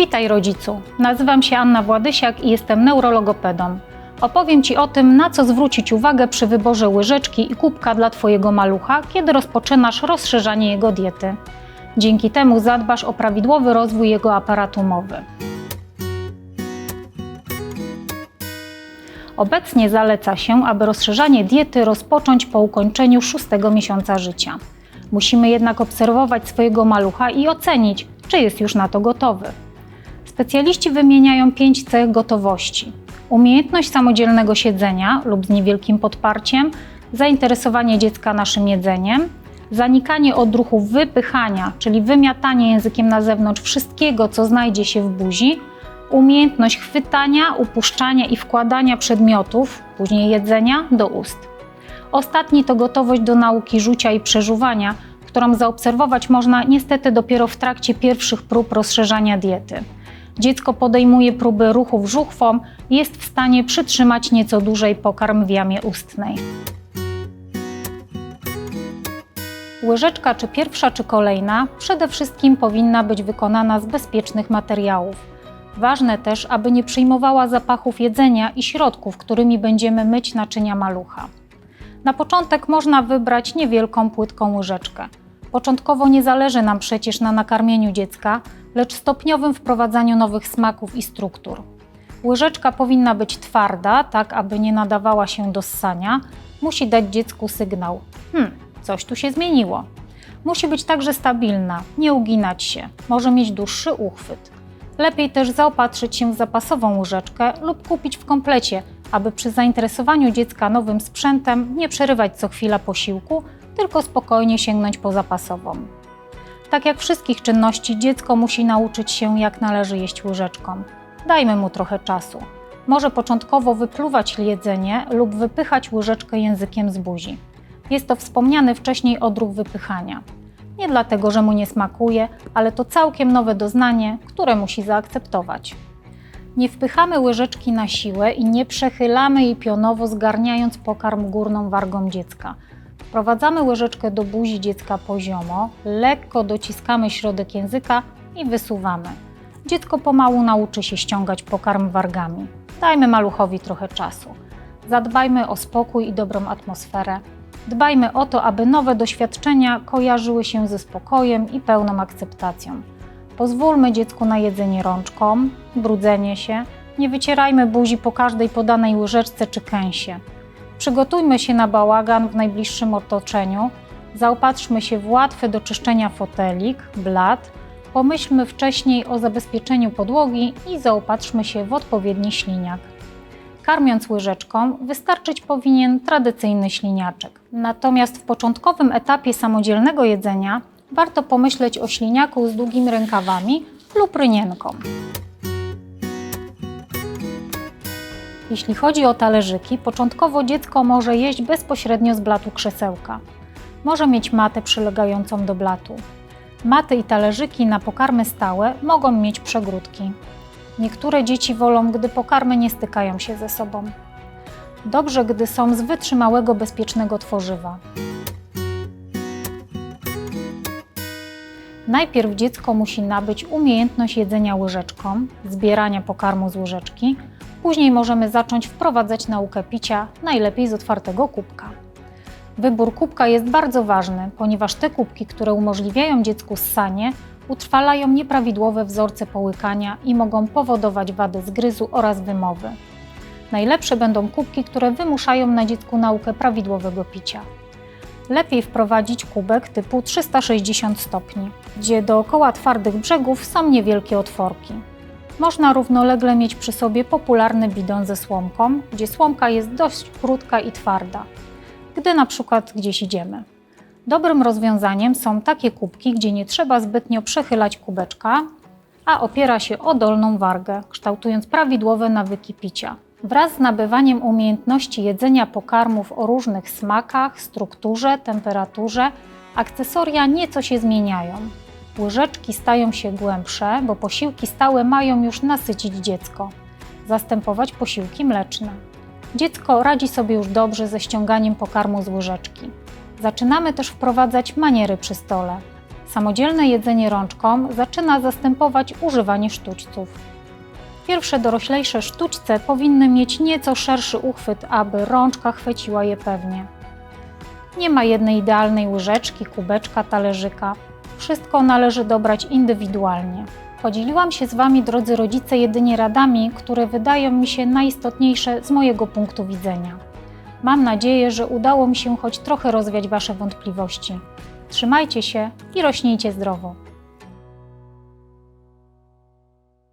Witaj rodzicu. Nazywam się Anna Władysiak i jestem neurologopedą. Opowiem Ci o tym, na co zwrócić uwagę przy wyborze łyżeczki i kubka dla Twojego malucha, kiedy rozpoczynasz rozszerzanie jego diety. Dzięki temu zadbasz o prawidłowy rozwój jego aparatu mowy. Obecnie zaleca się, aby rozszerzanie diety rozpocząć po ukończeniu szóstego miesiąca życia. Musimy jednak obserwować swojego malucha i ocenić, czy jest już na to gotowy. Specjaliści wymieniają pięć cech gotowości: umiejętność samodzielnego siedzenia lub z niewielkim podparciem, zainteresowanie dziecka naszym jedzeniem, zanikanie odruchu wypychania, czyli wymiatanie językiem na zewnątrz wszystkiego, co znajdzie się w buzi, umiejętność chwytania, upuszczania i wkładania przedmiotów, później jedzenia, do ust. Ostatni to gotowość do nauki rzucia i przeżuwania, którą zaobserwować można niestety dopiero w trakcie pierwszych prób rozszerzania diety. Dziecko podejmuje próby ruchów żuchwą i jest w stanie przytrzymać nieco dłużej pokarm w jamie ustnej. Łyżeczka, czy pierwsza, czy kolejna, przede wszystkim powinna być wykonana z bezpiecznych materiałów. Ważne też, aby nie przyjmowała zapachów jedzenia i środków, którymi będziemy myć naczynia malucha. Na początek można wybrać niewielką, płytką łyżeczkę. Początkowo nie zależy nam przecież na nakarmieniu dziecka, lecz stopniowym wprowadzaniu nowych smaków i struktur. Łyżeczka powinna być twarda, tak aby nie nadawała się do ssania. Musi dać dziecku sygnał: hmm, coś tu się zmieniło. Musi być także stabilna, nie uginać się, może mieć dłuższy uchwyt. Lepiej też zaopatrzyć się w zapasową łyżeczkę lub kupić w komplecie, aby przy zainteresowaniu dziecka nowym sprzętem nie przerywać co chwila posiłku, tylko spokojnie sięgnąć po zapasową. Tak jak wszystkich czynności, dziecko musi nauczyć się, jak należy jeść łyżeczką. Dajmy mu trochę czasu. Może początkowo wypluwać jedzenie lub wypychać łyżeczkę językiem z buzi. Jest to wspomniany wcześniej odruch wypychania. Nie dlatego, że mu nie smakuje, ale to całkiem nowe doznanie, które musi zaakceptować. Nie wpychamy łyżeczki na siłę i nie przechylamy jej pionowo, zgarniając pokarm górną wargą dziecka. Wprowadzamy łyżeczkę do buzi dziecka poziomo, lekko dociskamy środek języka i wysuwamy. Dziecko pomału nauczy się ściągać pokarm wargami. Dajmy maluchowi trochę czasu. Zadbajmy o spokój i dobrą atmosferę. Dbajmy o to, aby nowe doświadczenia kojarzyły się ze spokojem i pełną akceptacją. Pozwólmy dziecku na jedzenie rączką, brudzenie się, nie wycierajmy buzi po każdej podanej łyżeczce czy kęsie. Przygotujmy się na bałagan w najbliższym otoczeniu, zaopatrzmy się w łatwy do czyszczenia fotelik, blat, pomyślmy wcześniej o zabezpieczeniu podłogi i zaopatrzmy się w odpowiedni śliniak. Karmiąc łyżeczką, wystarczyć powinien tradycyjny śliniaczek. Natomiast w początkowym etapie samodzielnego jedzenia warto pomyśleć o śliniaku z długimi rękawami lub rynienką. Jeśli chodzi o talerzyki, początkowo dziecko może jeść bezpośrednio z blatu krzesełka. Może mieć matę przylegającą do blatu. Maty i talerzyki na pokarmy stałe mogą mieć przegródki. Niektóre dzieci wolą, gdy pokarmy nie stykają się ze sobą. Dobrze, gdy są z wytrzymałego, bezpiecznego tworzywa. Najpierw dziecko musi nabyć umiejętność jedzenia łyżeczką, zbierania pokarmu z łyżeczki, później możemy zacząć wprowadzać naukę picia, najlepiej z otwartego kubka. Wybór kubka jest bardzo ważny, ponieważ te kubki, które umożliwiają dziecku ssanie, utrwalają nieprawidłowe wzorce połykania i mogą powodować wady zgryzu oraz wymowy. Najlepsze będą kubki, które wymuszają na dziecku naukę prawidłowego picia. Lepiej wprowadzić kubek typu 360 stopni, gdzie dookoła twardych brzegów są niewielkie otworki. Można równolegle mieć przy sobie popularny bidon ze słomką, gdzie słomka jest dość krótka i twarda, gdy na przykład gdzieś idziemy. Dobrym rozwiązaniem są takie kubki, gdzie nie trzeba zbytnio przechylać kubeczka, a opiera się o dolną wargę, kształtując prawidłowe nawyki picia. Wraz z nabywaniem umiejętności jedzenia pokarmów o różnych smakach, strukturze, temperaturze, akcesoria nieco się zmieniają. Łyżeczki stają się głębsze, bo posiłki stałe mają już nasycić dziecko, zastępować posiłki mleczne. Dziecko radzi sobie już dobrze ze ściąganiem pokarmu z łyżeczki. Zaczynamy też wprowadzać maniery przy stole. Samodzielne jedzenie rączką zaczyna zastępować używanie sztućców. Pierwsze doroślejsze sztućce powinny mieć nieco szerszy uchwyt, aby rączka chwyciła je pewnie. Nie ma jednej idealnej łyżeczki, kubeczka, talerzyka. Wszystko należy dobrać indywidualnie. Podzieliłam się z Wami, drodzy rodzice, jedynie radami, które wydają mi się najistotniejsze z mojego punktu widzenia. Mam nadzieję, że udało mi się choć trochę rozwiać Wasze wątpliwości. Trzymajcie się i rośnijcie zdrowo.